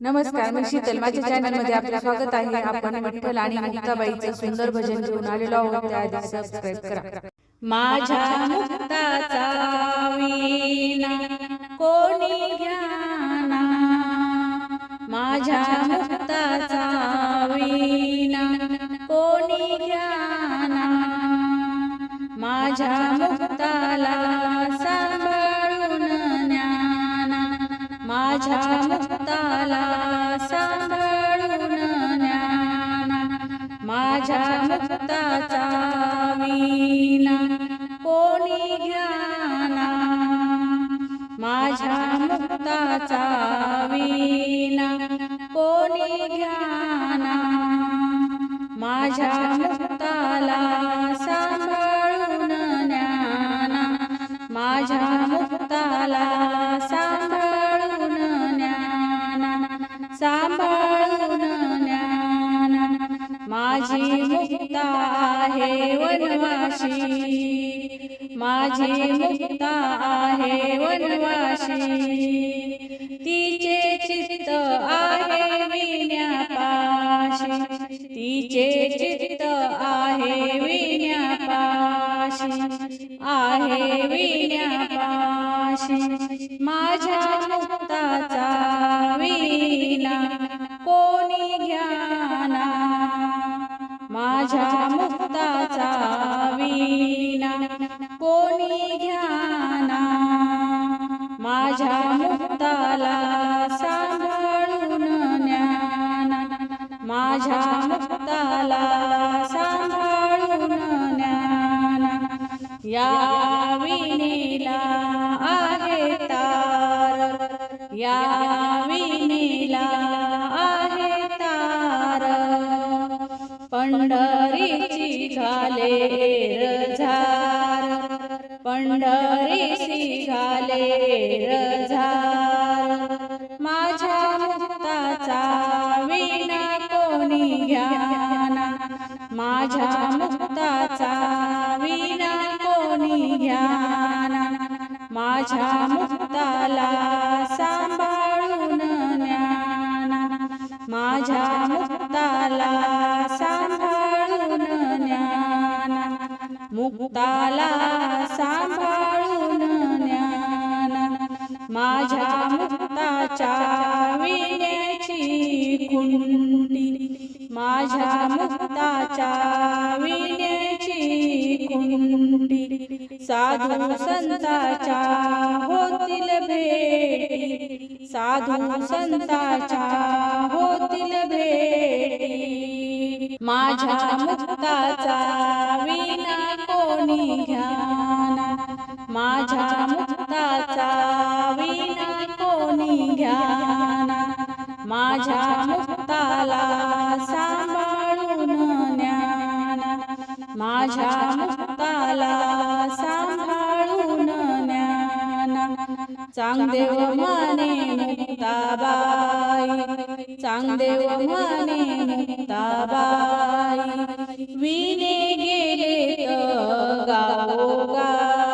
नमस्कार मी शीतल. माझ्या चॅनलमध्ये आपलं स्वागत आहे. आपण विठ्ठल आणि मुक्ताबाईचं सुंदर भजन घेऊन आलेलो आहोत. त्याआधी सबस्क्राईब करा. माझ्या मुक्ताचा वीणा कोणी घ्याना माझ्या मुक्ताचा वीणा कोणी घ्याना माझ्या माझ्या मुक्ताचा वीणा कोणी घ्याना? माझ्या मुक्ताचा वीणा कोणी घ्याना? माझ्या मुक्ताला सांभाळून ज्ञाना माझ्या मुक्ताला मुक्ता आहे वनवाशी माझी मुक्ता आहे वनवाशी तिचे चित्त आहे विण्यापाशी। तिचे चित्त आहे विण्यापाशी। आहे विण्यापाशी। माझ्या माझ्या मुक्ताला सांभाळून ज्ञान या विणीला आहे तार. या विणीला आहे तार. पंढरीची घाले रझार. पंढरीची घाले रझार. माझ्या मुक्ताचा घ्याना माझ्या मुक्ताचा विणा कोणी घ्याना? माझ्या मुक्ताला सांभाळून ज्ञाना माझ्या मुक्ताला सांभाळून ज्ञाना मुक्ताला सांभाळून ज्ञाना माझ्या मुक्ताच्या विण्याची कुंड माझ्या मुक्ताच्या विण्याची कुंडी. साधू संताच्या होतील भेटी. साधू संताच्या होतील भेटी. माझ्या मुक्ताचा विना कोणी घ्याना? माझ्या मुक्ताचा विना कोणी घ्याना? माझ्या स्वतःला सांभाळून ज्ञाना माझ्या मुक्ताला सांभाळून ज्ञाना चांगदेव म्हणे मुक्ताबाई. चांगदेव म्हणे मुक्ताबाई. विने गेले त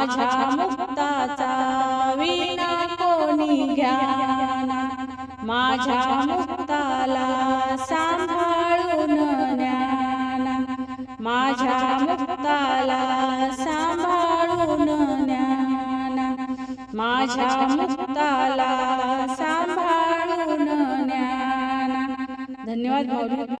माझ्या मुक्ताचा विना कोणी घ्या माझ्या मुक्ताला सांभाळून ज्ञाना माझ्या मुक्ताला सांभाळून ज्ञाना माझ्या मुक्ताला सांभाळून ज्ञाना धन्यवाद भाऊ